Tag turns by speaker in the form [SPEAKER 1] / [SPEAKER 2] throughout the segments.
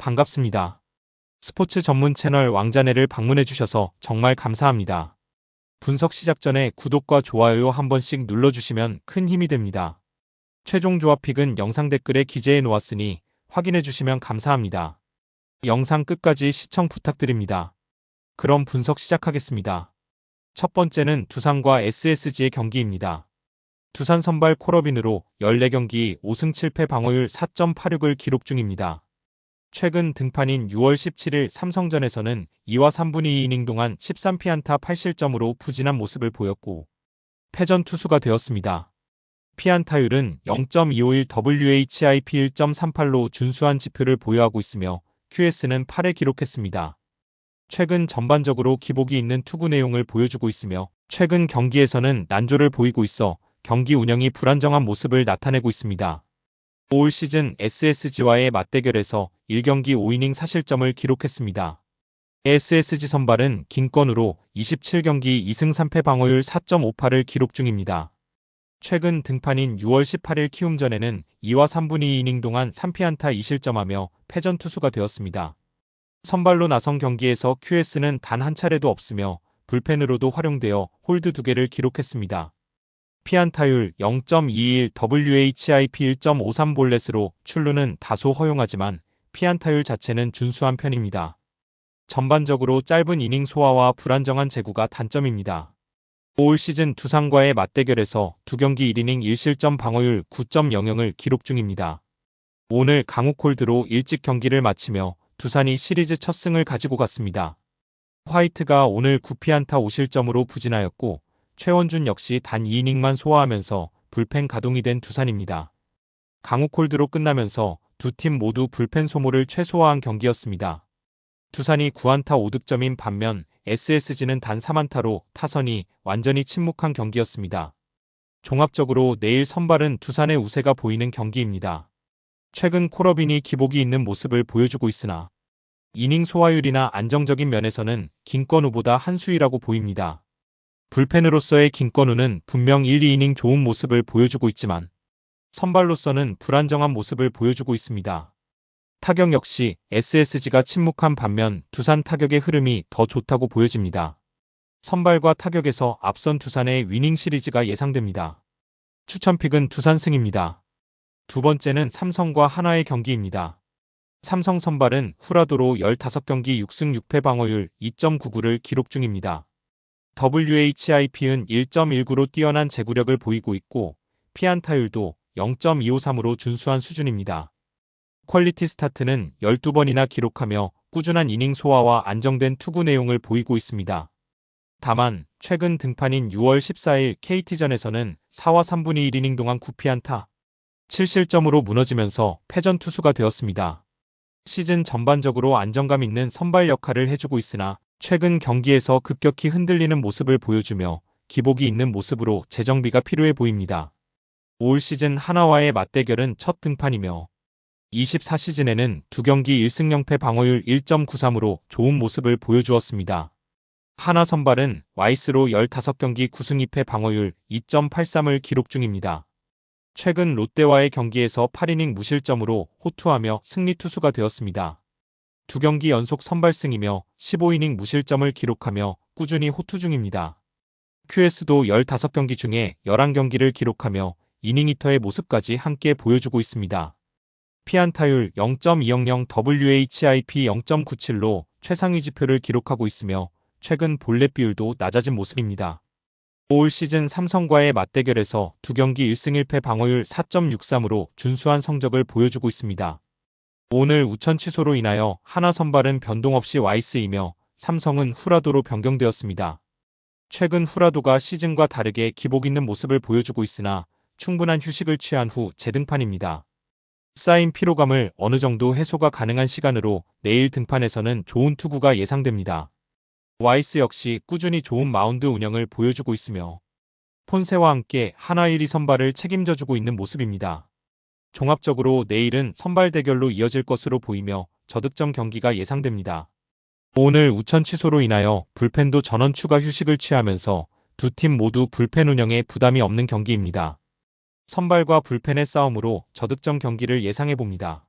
[SPEAKER 1] 반갑습니다. 스포츠 전문 채널 왕자네를 방문해주셔서 정말 감사합니다. 분석 시작 전에 구독과 좋아요 한 번씩 눌러주시면 큰 힘이 됩니다. 최종 조합 픽은 영상 댓글에 기재해 놓았으니 확인해주시면 감사합니다. 영상 끝까지 시청 부탁드립니다. 그럼 분석 시작하겠습니다. 첫 번째는 두산과 SSG의 경기입니다. 두산 선발 코러빈으로 14경기 5승 7패 방어율 4.86을 기록 중입니다. 최근 등판인 6월 17일 삼성전에서는 2와 3분의 2이닝 동안 13피안타 8실점으로 부진한 모습을 보였고 패전 투수가 되었습니다. 피안타율은 0.251 WHIP 1.38로 준수한 지표를 보유하고 있으며 QS는 8에 기록했습니다. 최근 전반적으로 기복이 있는 투구 내용을 보여주고 있으며 최근 경기에서는 난조를 보이고 있어 경기 운영이 불안정한 모습을 나타내고 있습니다. 올 시즌 SSG와의 맞대결에서 1경기 5이닝 사실점을 기록했습니다. SSG 선발은 김건우로 27경기 2승 3패 방어율 4.58을 기록 중입니다. 최근 등판인 6월 18일 키움전에는 2와 3분의 2이닝 동안 3피안타 2실점하며 패전 투수가 되었습니다. 선발로 나선 경기에서 QS는 단 한 차례도 없으며 불펜으로도 활용되어 홀드 2개를 기록했습니다. 피안타율 0.21 WHIP 1.53 볼넷으로 출루는 다소 허용하지만 피안타율 자체는 준수한 편입니다. 전반적으로 짧은 이닝 소화와 불안정한 제구가 단점입니다. 올 시즌 두산과의 맞대결에서 두 경기 1이닝 1실점 방어율 9.00을 기록 중입니다. 오늘 강욱 홀드로 일찍 경기를 마치며 두산이 시리즈 첫 승을 가지고 갔습니다. 화이트가 오늘 9피안타 5실점으로 부진하였고 최원준 역시 단 2이닝만 소화하면서 불펜 가동이 된 두산입니다. 강욱 홀드로 끝나면서 두 팀 모두 불펜 소모를 최소화한 경기였습니다. 두산이 9안타 5득점인 반면 SSG는 단 3안타로 타선이 완전히 침묵한 경기였습니다. 종합적으로 내일 선발은 두산의 우세가 보이는 경기입니다. 최근 코러빈이 기복이 있는 모습을 보여주고 있으나 이닝 소화율이나 안정적인 면에서는 김건우보다 한 수위라고 보입니다. 불펜으로서의 김건우는 분명 1, 2이닝 좋은 모습을 보여주고 있지만 선발로서는 불안정한 모습을 보여주고 있습니다. 타격 역시 SSG가 침묵한 반면 두산 타격의 흐름이 더 좋다고 보여집니다. 선발과 타격에서 앞선 두산의 위닝 시리즈가 예상됩니다. 추천픽은 두산승입니다. 두 번째는 삼성과 한화의 경기입니다. 삼성 선발은 후라도로 15경기 6승 6패 방어율 2.99를 기록 중입니다. WHIP은 1.19로 뛰어난 제구력을 보이고 있고 피안타율도 0.253으로 준수한 수준입니다. 퀄리티 스타트는 12번이나 기록하며 꾸준한 이닝 소화와 안정된 투구 내용을 보이고 있습니다. 다만 최근 등판인 6월 14일 KT전에서는 4와 3분의 1이닝 동안 9피안타 7실점으로 무너지면서 패전 투수가 되었습니다. 시즌 전반적으로 안정감 있는 선발 역할을 해주고 있으나 최근 경기에서 급격히 흔들리는 모습을 보여주며 기복이 있는 모습으로 재정비가 필요해 보입니다. 올 시즌 하나와의 맞대결은 첫 등판이며 24시즌에는 두 경기 1승 0패 방어율 1.93으로 좋은 모습을 보여주었습니다. 하나 선발은 와이스로 15경기 9승 2패 방어율 2.83을 기록 중입니다. 최근 롯데와의 경기에서 8이닝 무실점으로 호투하며 승리 투수가 되었습니다. 두 경기 연속 선발승이며 15이닝 무실점을 기록하며 꾸준히 호투 중입니다. QS도 15경기 중에 11경기를 기록하며 이닝 히터의 모습까지 함께 보여주고 있습니다. 피안타율 0.200 WHIP 0.97로 최상위 지표를 기록하고 있으며 최근 볼넷 비율도 낮아진 모습입니다. 올 시즌 삼성과의 맞대결에서 두 경기 1승 1패 방어율 4.63으로 준수한 성적을 보여주고 있습니다. 오늘 우천 취소로 인하여 하나 선발은 변동 없이 와이스이며 삼성은 후라도로 변경되었습니다. 최근 후라도가 시즌과 다르게 기복 있는 모습을 보여주고 있으나 충분한 휴식을 취한 후 재등판입니다. 쌓인 피로감을 어느 정도 해소가 가능한 시간으로 내일 등판에서는 좋은 투구가 예상됩니다. 와이스 역시 꾸준히 좋은 마운드 운영을 보여주고 있으며 폰세와 함께 하나 1위 선발을 책임져주고 있는 모습입니다. 종합적으로 내일은 선발 대결로 이어질 것으로 보이며 저득점 경기가 예상됩니다. 오늘 우천 취소로 인하여 불펜도 전원 추가 휴식을 취하면서 두 팀 모두 불펜 운영에 부담이 없는 경기입니다. 선발과 불펜의 싸움으로 저득점 경기를 예상해 봅니다.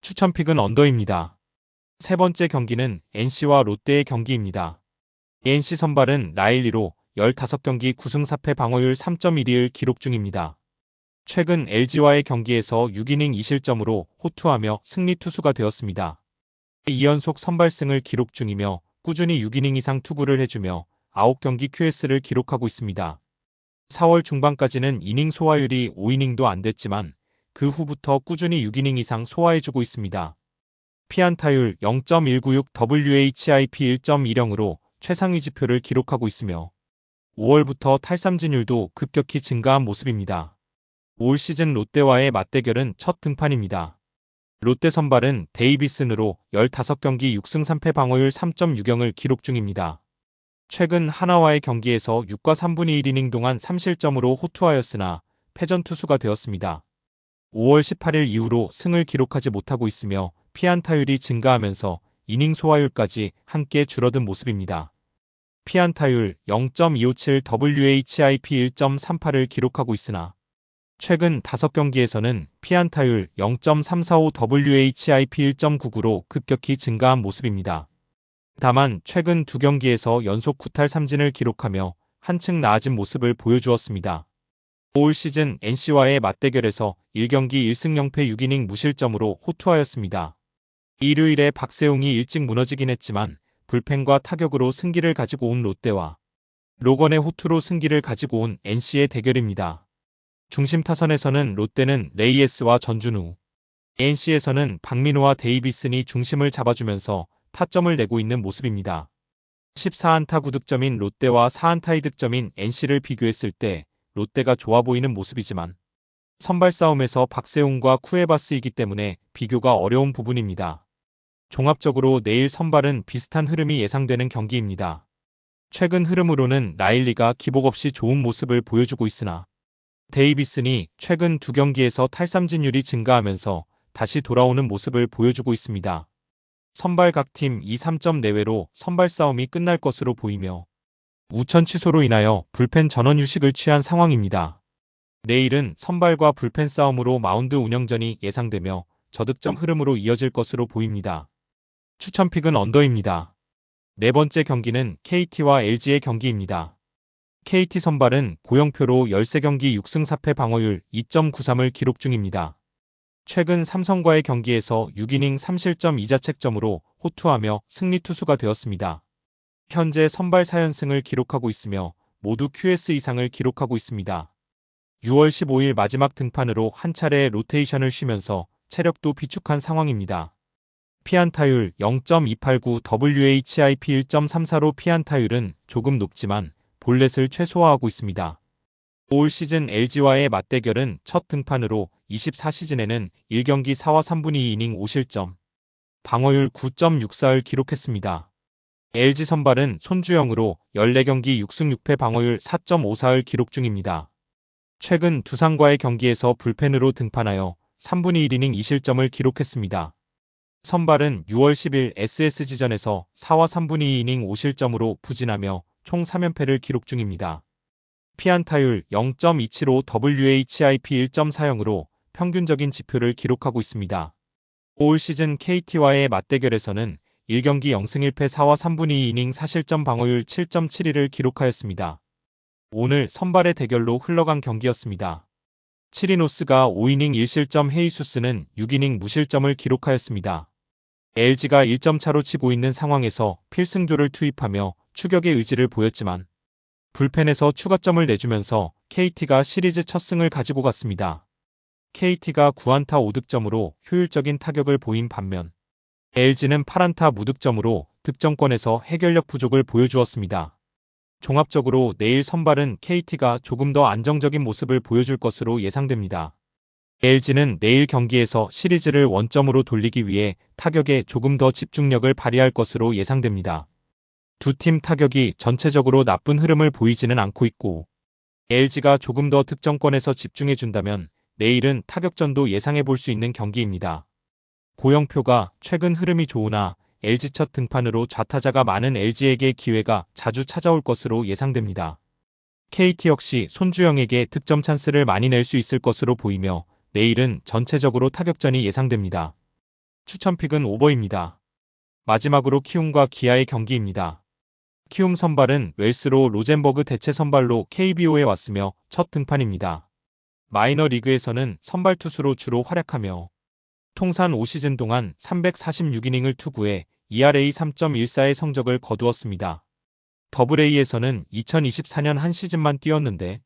[SPEAKER 1] 추천 픽은 언더입니다. 세 번째 경기는 NC와 롯데의 경기입니다. NC 선발은 라일리로 15경기 9승 4패 방어율 3.12를 기록 중입니다. 최근 LG와의 경기에서 6이닝 2실점으로 호투하며 승리 투수가 되었습니다. 2연속 선발승을 기록 중이며 꾸준히 6이닝 이상 투구를 해주며 9경기 QS를 기록하고 있습니다. 4월 중반까지는 이닝 소화율이 5이닝도 안 됐지만 그 후부터 꾸준히 6이닝 이상 소화해주고 있습니다. 피안타율 0.196 WHIP 1.10으로 최상위 지표를 기록하고 있으며 5월부터 탈삼진율도 급격히 증가한 모습입니다. 올 시즌 롯데와의 맞대결은 첫 등판입니다. 롯데 선발은 데이비슨으로 15경기 6승 3패 방어율 3.6영을 기록 중입니다. 최근 하나와의 경기에서 6과 3분의 1이닝 동안 3실점으로 호투하였으나 패전 투수가 되었습니다. 5월 18일 이후로 승을 기록하지 못하고 있으며 피안타율이 증가하면서 이닝 소화율까지 함께 줄어든 모습입니다. 피안타율 0.257 WHIP 1.38을 기록하고 있으나 최근 5경기에서는 피안타율 0.345 WHIP 1.99로 급격히 증가한 모습입니다. 다만 최근 두 경기에서 연속 구탈 삼진을 기록하며 한층 나아진 모습을 보여주었습니다. 올 시즌 NC와의 맞대결에서 1경기 1승 0패 6이닝 무실점으로 호투하였습니다. 일요일에 박세웅이 일찍 무너지긴 했지만 불펜과 타격으로 승기를 가지고 온 롯데와 로건의 호투로 승기를 가지고 온 NC의 대결입니다. 중심 타선에서는 롯데는 레이에스와 전준우, NC에서는 박민호와 데이비슨이 중심을 잡아주면서 타점을 내고 있는 모습입니다. 14안타 구득점인 롯데와 4안타의 득점인 NC를 비교했을 때 롯데가 좋아 보이는 모습이지만 선발 싸움에서 박세웅과 쿠에바스이기 때문에 비교가 어려운 부분입니다. 종합적으로 내일 선발은 비슷한 흐름이 예상되는 경기입니다. 최근 흐름으로는 라일리가 기복 없이 좋은 모습을 보여주고 있으나 데이비슨이 최근 두 경기에서 탈삼진율이 증가하면서 다시 돌아오는 모습을 보여주고 있습니다. 선발 각 팀 2, 3점 내외로 선발 싸움이 끝날 것으로 보이며 우천 취소로 인하여 불펜 전원 휴식을 취한 상황입니다. 내일은 선발과 불펜 싸움으로 마운드 운영전이 예상되며 저득점 흐름으로 이어질 것으로 보입니다. 추천픽은 언더입니다. 네 번째 경기는 KT와 LG의 경기입니다. KT 선발은 고영표로 13경기 6승 4패 방어율 2.93을 기록 중입니다. 최근 삼성과의 경기에서 6이닝 3실점 2자책점으로 호투하며 승리 투수가 되었습니다. 현재 선발 4연승을 기록하고 있으며 모두 QS 이상을 기록하고 있습니다. 6월 15일 마지막 등판으로 한 차례 로테이션을 쉬면서 체력도 비축한 상황입니다. 피안타율 0.289 WHIP 1.34로 피안타율은 조금 높지만 볼넷을 최소화하고 있습니다. 올 시즌 LG와의 맞대결은 첫 등판으로 24시즌에는 1경기 4와 3분의 2이닝 5실점, 방어율 9.64를 기록했습니다. LG 선발은 손주영으로 14경기 6승 6패 방어율 4.54를 기록 중입니다. 최근 두산과의 경기에서 불펜으로 등판하여 3분의 1이닝 2실점을 기록했습니다. 선발은 6월 10일 SSG전에서 4와 3분의 2이닝 5실점으로 부진하며 총 3연패를 기록 중입니다. 피안타율 0.275 WHIP 1.40으로 평균적인 지표를 기록하고 있습니다. 올 시즌 KT와의 맞대결에서는 1경기 0승 1패 4와 3분의 2이닝 4실점 방어율 7.71을 기록하였습니다. 오늘 선발의 대결로 흘러간 경기였습니다. 치리노스가 5이닝 1실점 헤이수스는 6이닝 무실점을 기록하였습니다. LG가 1점 차로 치고 있는 상황에서 필승조를 투입하며 추격의 의지를 보였지만 불펜에서 추가점을 내주면서 KT가 시리즈 첫 승을 가지고 갔습니다. KT가 9안타 5득점으로 효율적인 타격을 보인 반면 LG는 8안타 무득점으로 득점권에서 해결력 부족을 보여주었습니다. 종합적으로 내일 선발은 KT가 조금 더 안정적인 모습을 보여줄 것으로 예상됩니다. LG는 내일 경기에서 시리즈를 원점으로 돌리기 위해 타격에 조금 더 집중력을 발휘할 것으로 예상됩니다. 두 팀 타격이 전체적으로 나쁜 흐름을 보이지는 않고 있고 LG가 조금 더 득점권에서 집중해준다면 내일은 타격전도 예상해 볼 수 있는 경기입니다. 고영표가 최근 흐름이 좋으나 LG 첫 등판으로 좌타자가 많은 LG에게 기회가 자주 찾아올 것으로 예상됩니다. KT 역시 손주영에게 득점 찬스를 많이 낼 수 있을 것으로 보이며 내일은 전체적으로 타격전이 예상됩니다. 추천픽은 오버입니다. 마지막으로 키움과 기아의 경기입니다. 키움 선발은 웰스로 로젠버그 대체 선발로 KBO에 왔으며 첫 등판입니다. 마이너 리그에서는 선발 투수로 주로 활약하며 통산 5시즌 동안 346이닝을 투구해 ERA 3.14의 성적을 거두었습니다. 더블A에서는 2024년 한 시즌만 뛰었는데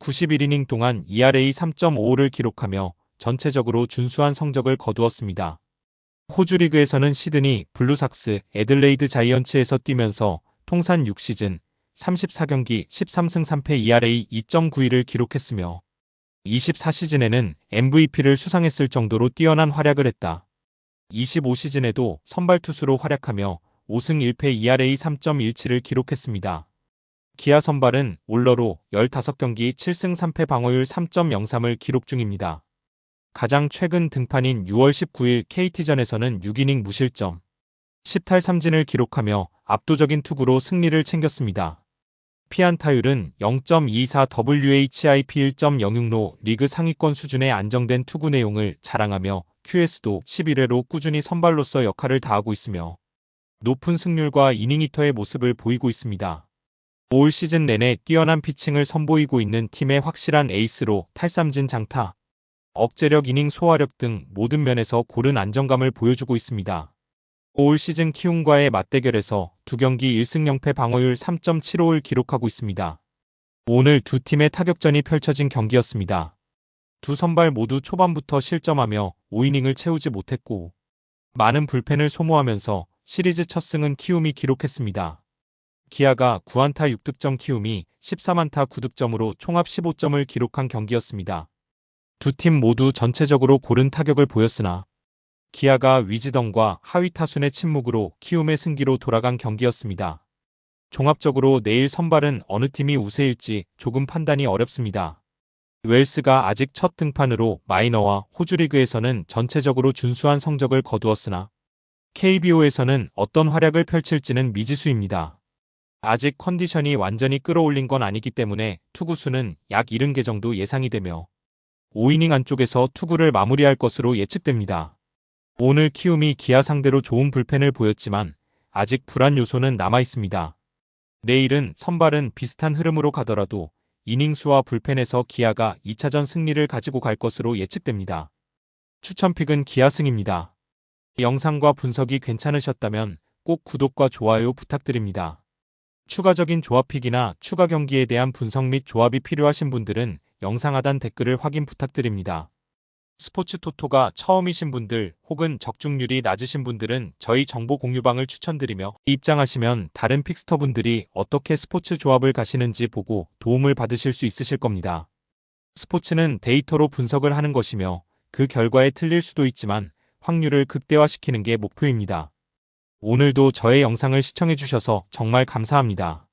[SPEAKER 1] 91이닝 동안 ERA 3.55를 기록하며 전체적으로 준수한 성적을 거두었습니다. 호주 리그에서는 시드니, 블루삭스, 애들레이드 자이언츠에서 뛰면서 통산 6시즌 34경기 13승 3패 ERA 2.91을 기록했으며 24시즌에는 MVP를 수상했을 정도로 뛰어난 활약을 했다. 25시즌에도 선발 투수로 활약하며 5승 1패 ERA 3.17을 기록했습니다. 기아 선발은 올러로 15경기 7승 3패 방어율 3.03을 기록 중입니다. 가장 최근 등판인 6월 19일 KT전에서는 6이닝 무실점, 10탈 3진을 기록하며 압도적인 투구로 승리를 챙겼습니다. 피안타율은 0.24WHIP 1.06로 리그 상위권 수준의 안정된 투구 내용을 자랑하며 QS도 11회로 꾸준히 선발로서 역할을 다하고 있으며 높은 승률과 이닝 히터의 모습을 보이고 있습니다. 올 시즌 내내 뛰어난 피칭을 선보이고 있는 팀의 확실한 에이스로 탈삼진 장타, 억제력 이닝 소화력 등 모든 면에서 고른 안정감을 보여주고 있습니다. 올 시즌 키움과의 맞대결에서 두 경기 1승 0패 방어율 3.75를 기록하고 있습니다. 오늘 두 팀의 타격전이 펼쳐진 경기였습니다. 두 선발 모두 초반부터 실점하며 5이닝을 채우지 못했고 많은 불펜을 소모하면서 시리즈 첫 승은 키움이 기록했습니다. 기아가 9안타 6득점 키움이 13안타 9득점으로 총합 15점을 기록한 경기였습니다. 두 팀 모두 전체적으로 고른 타격을 보였으나 기아가 위즈던과 하위 타순의 침묵으로 키움의 승기로 돌아간 경기였습니다. 종합적으로 내일 선발은 어느 팀이 우세일지 조금 판단이 어렵습니다. 웰스가 아직 첫 등판으로 마이너와 호주 리그에서는 전체적으로 준수한 성적을 거두었으나 KBO에서는 어떤 활약을 펼칠지는 미지수입니다. 아직 컨디션이 완전히 끌어올린 건 아니기 때문에 투구수는 약 70개 정도 예상이 되며 5이닝 안쪽에서 투구를 마무리할 것으로 예측됩니다. 오늘 키움이 기아 상대로 좋은 불펜을 보였지만 아직 불안 요소는 남아 있습니다. 내일은 선발은 비슷한 흐름으로 가더라도 이닝 수와 불펜에서 기아가 2차전 승리를 가지고 갈 것으로 예측됩니다. 추천픽은 기아승입니다. 영상과 분석이 괜찮으셨다면 꼭 구독과 좋아요 부탁드립니다. 추가적인 조합픽이나 추가 경기에 대한 분석 및 조합이 필요하신 분들은 영상 하단 댓글을 확인 부탁드립니다. 스포츠 토토가 처음이신 분들 혹은 적중률이 낮으신 분들은 저희 정보 공유방을 추천드리며 입장하시면 다른 픽스터분들이 어떻게 스포츠 조합을 가시는지 보고 도움을 받으실 수 있으실 겁니다. 스포츠는 데이터로 분석을 하는 것이며 그 결과에 틀릴 수도 있지만 확률을 극대화시키는 게 목표입니다. 오늘도 저의 영상을 시청해주셔서 정말 감사합니다.